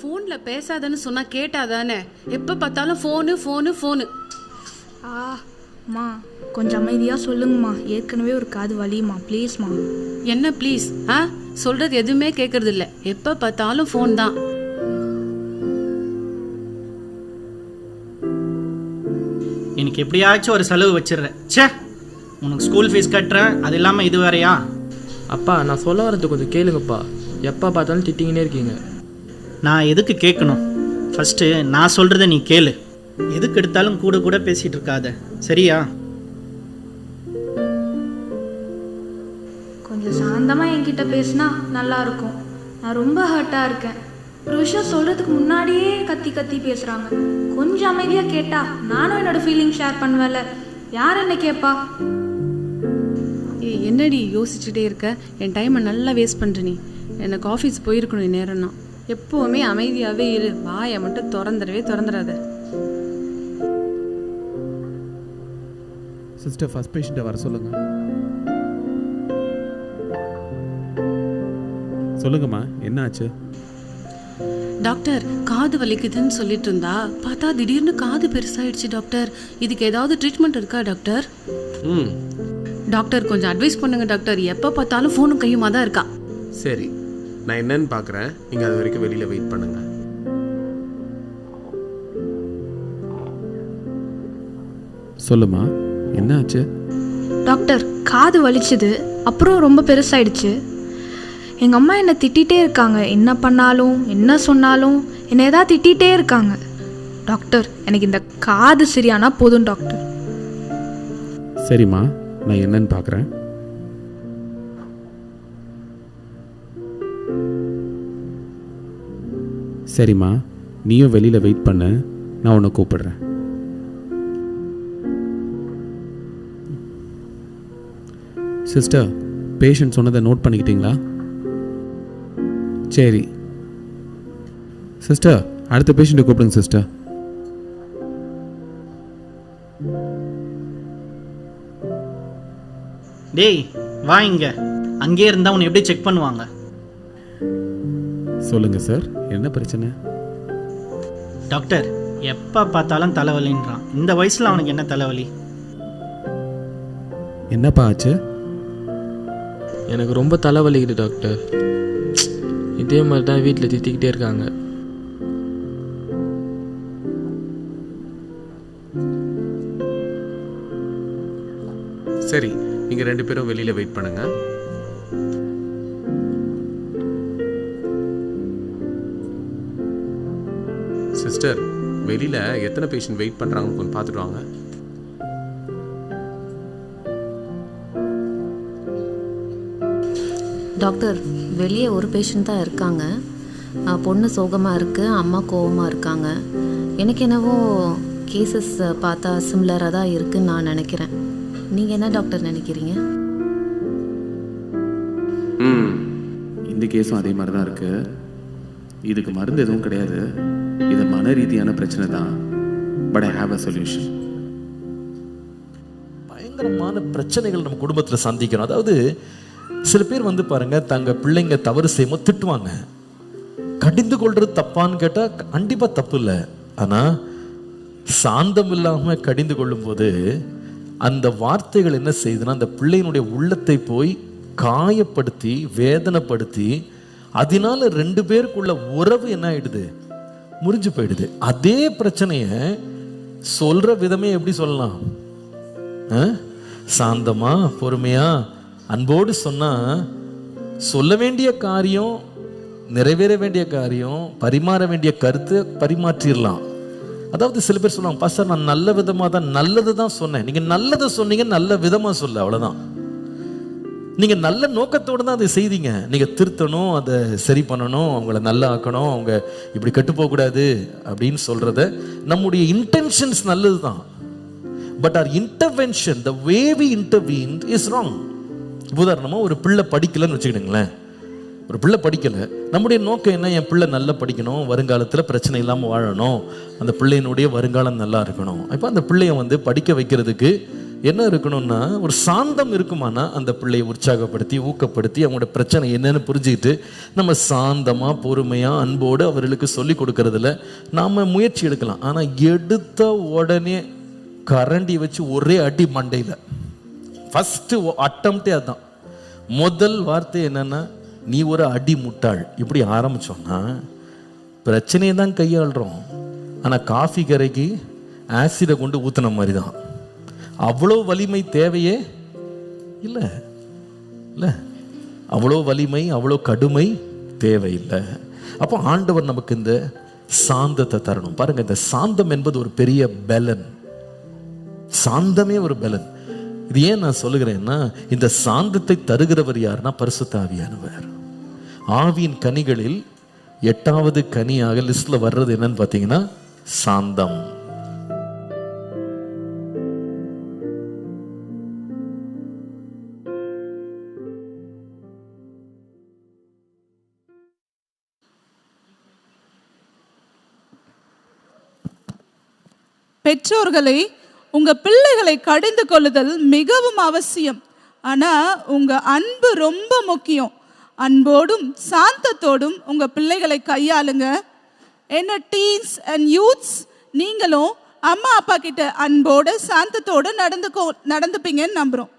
ஃபோன்ல பேசாதன்னு சொன்னா கேட்டாதானே? எப்ப பார்த்தாலும் ஃபோனு ஃபோனு ஃபோனு ஆ அம்மா கொஞ்சம் அமைதியாக சொல்லுங்கம்மா. ஏற்கனவே ஒரு காது வலியுமா ப்ளீஸ்மா என்ன ப்ளீஸ் ஆ சொல்றது எதுவுமே கேட்கறது இல்ல எப்ப பார்த்தாலும் ஃபோன் தான். எனக்கு எப்படியாச்சும் ஒரு செலவு வச்சிடுறேன். ச்சே உனக்கு ஸ்கூல் ஃபீஸ் கட்டுறேன். அது இல்லாமல் இது வேறையா? அப்பா நான் சொல்ல வரது கொஞ்சம் கேளுங்கப்பா. எப்போ பார்த்தாலும் திட்டிங்கன்னே இருக்கீங்க. நான் எதுக்கு கேட்கணும்? ஃபஸ்ட்டு நான் சொல்கிறத நீ கேளு. எதுக்கு எடுத்தாலும் கூட கூட பேசிகிட்டு இருக்காத. சரியா? கொஞ்சம் சாந்தமாக என்கிட்ட பேசினா நல்லா இருக்கும். நான் ரொம்ப ஹர்ட்டாக இருக்கேன். ஒரு விஷயம் சொல்கிறதுக்கு முன்னாடியே கத்தி கத்தி பேசுகிறாங்க கொஞ்சம் அமைதியாக கேட்டா நானும் என்னோட ஃபீலிங் ஷேர் பண்ணுவேன்ல. யார் என்ன கேட்பா ஏய் என்னடி யோசிச்சுட்டே இருக்க? என் டைமை நல்லா வேஸ்ட் பண்ற நீ. எனக்கு ஆஃபீஸ் போயிருக்கணும் நேரம் தான் எப்பவுமே அமைதியாவே இரு. வாயை மட்டும் திறந்துடவே திறந்துடாத. சிஸ்டர் ஃபர்ஸ்ட் பேஷண்ட்டை வர சொல்லுங்க. சொல்லுங்கம்மா என்ன ஆச்சு டாக்டர் காது வலிக்குதுன்னு சொல்லிட்டு இருந்தா பார்த்தா திடீர்னு காது பெருசாயிடுச்சு டாக்டர். இதுக்கு ஏதாவது ட்ரீட்மெண்ட் இருக்கா டாக்டர்? ம். டாக்டர் கொஞ்சம் அட்வைஸ் பண்ணுங்க டாக்டர். எப்போ பார்த்தாலும் ஃபோனும் கையுமா தான் இருக்கா? சரி. நான் என்னன்னு பார்க்குறேன். நீங்கள் அது வரைக்கும் வெளியில் வெயிட் பண்ணுங்க. சொல்லுமா என்ன ஆச்சு? டாக்டர் காது வலிச்சுது. அப்புறம் ரொம்ப பெருசாயிடுச்சு. எங்கள் அம்மா என்னை திட்டிகிட்டே இருக்காங்க. என்ன பண்ணாலும் என்ன சொன்னாலும் என்னை ஏதாவது திட்டிகிட்டே இருக்காங்க. டாக்டர் எனக்கு இந்த காது சரியானா போதும் டாக்டர். சரிம்மா நான் என்னன்னு பார்க்குறேன். சரிம்மா நீயும் வெளியில் வெயிட் பண்ணு நான் உன்னை கூப்பிடுறேன். சிஸ்டர் பேஷண்ட் சொன்னதை நோட் பண்ணிக்கிட்டீங்களா? சரி. சிஸ்டர் அடுத்த பேஷண்ட்டை கூப்பிடுங்க சிஸ்டர் டேய் வா இங்க. அங்கேயே இருந்தால் உன்னை எப்படி செக் பண்ணுவாங்க? சொல்லுங்கள் சார். என்ன பிரச்சனை? டாக்டர் எப்போ பார்த்தாலும் தலைவலின்றான். இந்த வயசில் அவனுக்கு என்ன தலைவலி? என்னப்பா ஆச்சு? எனக்கு ரொம்ப தலைவலிக்குது டாக்டர். இதே மாதிரி தான் வீட்டில் திட்டிக்கிட்டே இருக்காங்க. சரி நீங்கள் ரெண்டு பேரும் வெளியில் வெயிட் பண்ணுங்க. சிஸ்டர் வெளியில் எத்தனை பேஷண்ட் வெயிட் பண்ணுறாங்கன்னு கொஞ்சம் பார்த்துட்டு வாங்க. டாக்டர் வெளியே ஒரு பேஷண்ட் தான் இருக்காங்க. பொண்ணு சோகமாக இருக்குது அம்மா கோவமாக இருக்காங்க. எனக்கு என்னவோ கேசஸ் பார்த்தா சிம்லராக தான் இருக்குன்னு நான் நினைக்கிறேன். நீங்கள் என்ன டாக்டர் நினைக்கிறீங்க? ம் இந்த கேஸும் அதே மாதிரி தான் இருக்கு. இதுக்கு மருந்து எதுவும் கிடையாது. மன ரீதியான பிரச்சனை தான். But I have a solution பயங்கரமான பிரச்சனைகள் நம்ம குடும்பத்தில் சந்திக்கிறோம். அதாவது சில பேர் வந்து பாருங்க தங்க பிள்ளைங்க தவறு செய்யும்போது திட்டுவாங்க. கடிந்து கொள்றது தப்பான்னு கேட்டால் கண்டிப்பாக தப்பு இல்லை. ஆனால் சாந்தம் இல்லாமல் கடிந்து கொள்ளும்போது அந்த வார்த்தைகள் என்ன செய்யுதுன்னா அந்த பிள்ளையினுடைய உள்ளத்தை போய் காயப்படுத்தி வேதனைப்படுத்தி அதனால ரெண்டு பேருக்குள்ள உறவு என்ன ஆயிடுது? முறிஞ்சு போயிடுது. அதே பிரச்சனைய சொல்ற விதமே எப்படி சொல்லலாம்? ஆ? சாந்தமா பொறுமையா அன்போடு சொன்னா சொல்ல வேண்டிய காரியம் நிறைவேற வேண்டிய காரியம் பரிமாற வேண்டிய கருத்து பரிமாற்றிடலாம். அதாவது சில பேர் சொல்லுவாங்க பாஸ்டர் நான் நல்ல விதமாக தான் நல்லது தான் சொன்னேன். நீங்கள் நல்லதை சொன்னீங்க நல்ல விதமாக சொல்ல அவ்வளோதான் நீங்க நல்ல நோக்கத்தோடு தான் அதை செய்தீங்க. நீங்க திருத்தணும் அதை சரி பண்ணணும் அவங்கள நல்லா ஆக்கணும் அவங்க இப்படி கெட்டு போகக்கூடாது அப்படின்னு சொல்றத நம்முடைய இன்டென்ஷன்ஸ் நல்லது தான் but our intervention the way we intervene is wrong உதாரணமாக ஒரு பிள்ளை படிக்கலன்னு வச்சுக்கிடுங்களேன். ஒரு பிள்ளை படிக்கலை. நம்முடைய நோக்கம் என்ன? என் பிள்ளை நல்லா படிக்கணும் வருங்காலத்தில் பிரச்சனை இல்லாமல் வாழணும். அந்த பிள்ளையினுடைய வருங்காலம் நல்லா இருக்கணும். இப்போ அந்த பிள்ளைய வந்து படிக்க வைக்கிறதுக்கு என்ன இருக்கணும்னா ஒரு சாந்தம் இருக்குமானா அந்த பிள்ளையை உற்சாகப்படுத்தி ஊக்கப்படுத்தி அவங்களோட பிரச்சனை என்னன்னு புரிஞ்சுக்கிட்டு நம்ம சாந்தமாக பொறுமையாக அன்போடு அவர்களுக்கு சொல்லி கொடுக்கறதுல நாம் முயற்சி எடுக்கலாம். ஆனால் எடுத்த உடனே கரண்டி வச்சு ஒரே அடி மண்டையில். ஃபஸ்ட்டு அட்டம்ப்டே அதுதான் முதல் வார்த்தை என்னென்னா நீ ஒரு அடி முட்டாள். இப்படி ஆரம்பித்தோன்னா பிரச்சனையை தான் கையாளுறோம். ஆனால் காஃபி கரைக்கு ஆசிடை கொண்டு ஊற்றுன மாதிரி தான். அவ்வளோ வலிமை தேவையே? இல்லை. இல்லை. அவ்வளோ வலிமை அவ்வளோ கடுமை தேவையில்லை. அப்போ ஆண்டவர் நமக்கு இந்த சாந்தத்தை தரணும். பாருங்க இந்த சாந்தம் என்பது ஒரு பெரிய பலன். சாந்தமே ஒரு பலன். இது ஏன் நான் சொல்லுகிறேன்னா இந்த சாந்தத்தை தருகிறவர் யாருன்னா பரிசுத்த ஆவியானவர். ஆவியின் கனிகளில் எட்டாவது கனியாக லிஸ்ட்ல வர்றது என்னன்னு பார்த்தீங்கன்னா சாந்தம். பெற்றோர்களை உங்கள் பிள்ளைகளை கடிந்து கொள்ளுதல் மிகவும் அவசியம். ஆனால் உங்கள் அன்பு ரொம்ப முக்கியம். அன்போடும் சாந்தத்தோடும் உங்கள் பிள்ளைகளை கையாளுங்க. என்ன டீன்ஸ் அண்ட் யூத்ஸ் நீங்களும் அம்மா அப்பா கிட்ட அன்போடு சாந்தத்தோடு நடந்துக்கோ நடந்துப்பீங்கன்னு நம்புகிறோம்